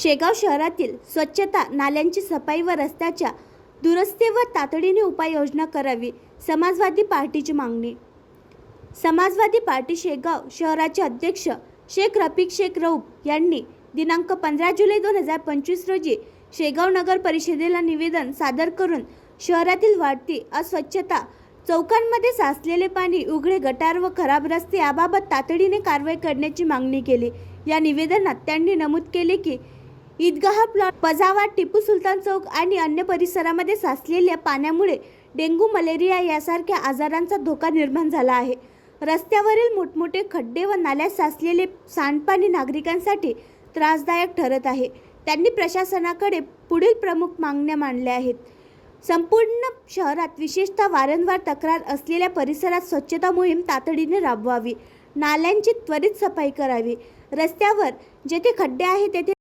शेगाव शहरातील स्वच्छता नाल्यांची सफाई व रस्त्याच्या दुरस्तीवर तातडीने उपाययोजना करावी समाजवादी पार्टीची मागणी. समाजवादी पार्टी शेगाव शहराचे अध्यक्ष शेख रफिक शेख रऊफ यांनी दिनांक पंधरा जुलै दोन हजार पंचवीस रोजी शेगाव नगर परिषदेला निवेदन सादर करून शहरातील वाढती अस्वच्छता चौकांमध्ये साचलेले पाणी उघडे गटार व खराब रस्ते याबाबत तातडीने कारवाई करण्याची मागणी केली. या निवेदनात त्यांनी नमूद केले की ईदगाह प्लॉट पजावा टिपू सुलतान चौक आणि अन्य परिसरामध्ये साचलेल्या पाण्यामुळे डेंग्यू मलेरिया यासारख्या आजारांचा धोका निर्माण झाला आहे. रस्त्यावरील मोठमोठे खड्डे व नाल्यात साचलेले सांडपाणी नागरिकांसाठी त्रासदायक ठरत आहे. त्यांनी प्रशासनाकडे पुढील प्रमुख मागण्या मांडल्या आहेत. संपूर्ण शहरात विशेषतः वारंवार तक्रार असलेल्या परिसरात स्वच्छता मोहीम तातडीने राबवावी. नाल्यांची त्वरित सफाई करावी. रस्त्यावर जेथे खड्डे आहेत तेथे